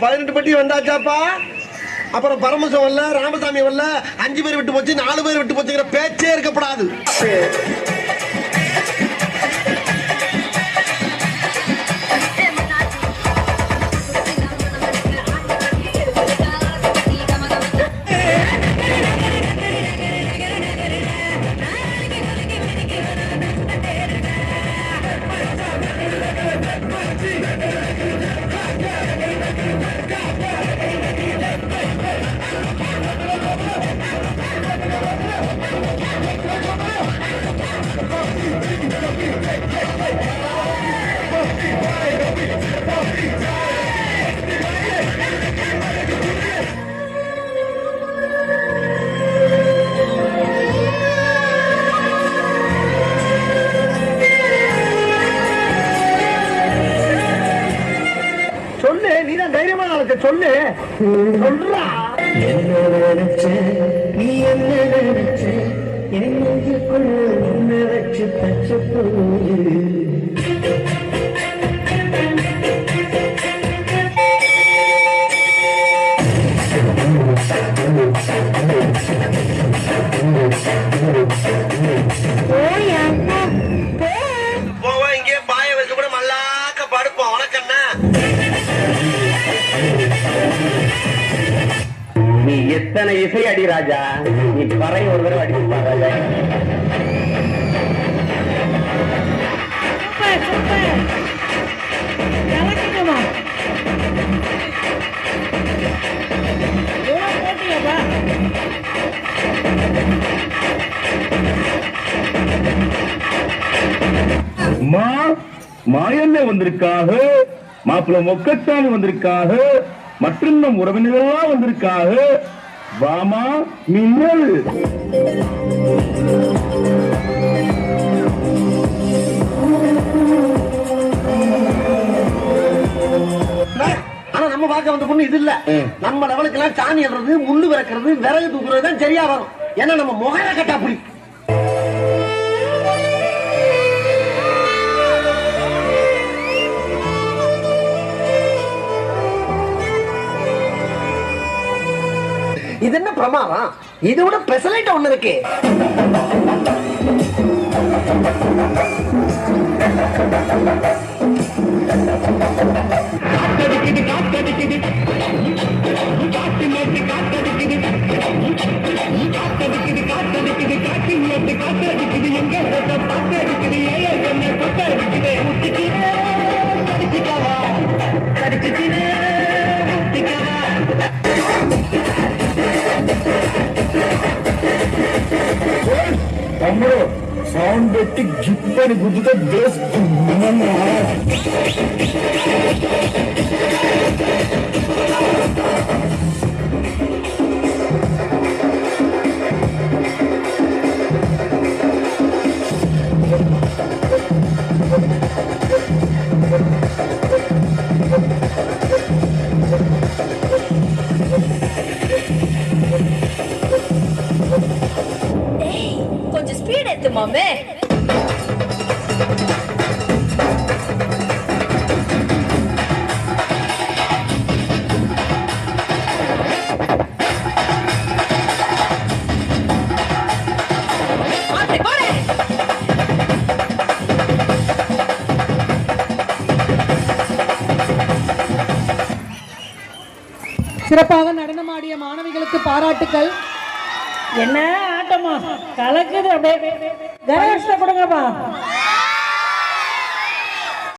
பதினெட்டு பட்டி வந்தாச்சாப்பா அப்புறம் பரமசம் வரல ராமசாமி வரல அஞ்சு பேர் விட்டு போச்சு நாலு பேர் விட்டு போச்சுங்கிற பேச்சே இருக்கப்படாது Yeah. சொல்லு. சொல்றா. என்ன நினைச்ச? நீ என்ன நினைச்ச? என் நெஞ்சுக்குள்ள வச்சு எத்தனை இசை அடி ராஜா? நீ பறை ஒரு தடவை அடிப்பா ராஜா மா வந்திருக்காக மாப்பிள்ள மொக்கச்சாமி வந்திருக்காக மற்றும் நம் உறவினர்கள்லாம் வந்திருக்காக வாமா மின்னல். ஆனா நம்ம பார்க்க வந்த பொண்ணு இது இல்ல. நம்ம லெவலுக்கு எல்லாம் சாணி எழுறது முள்ளு விறக்கிறது விறகு தூக்குறது தான் சரியா வரும். ஏன்னா நம்ம முகர கட்டா புடி. இது என்ன பிரமாதம்? இது விட பெசலைட் ஒண்ணு இருக்கு. తమ్ముడు సౌండ్ పెట్టి గిప్పని గుద్దుతో బేస్ கொஞ்சம் ஸ்பீட் எடுத்து மாமே மாத்து, போடு. சிறப்பாக நடனமாடிய மாணவிகளுக்கு பாராட்டுக்கள். என்ன? ஆட்டமா கலக்குது அப்படியே. கணேஷ்ட கொடுங்கப்பா.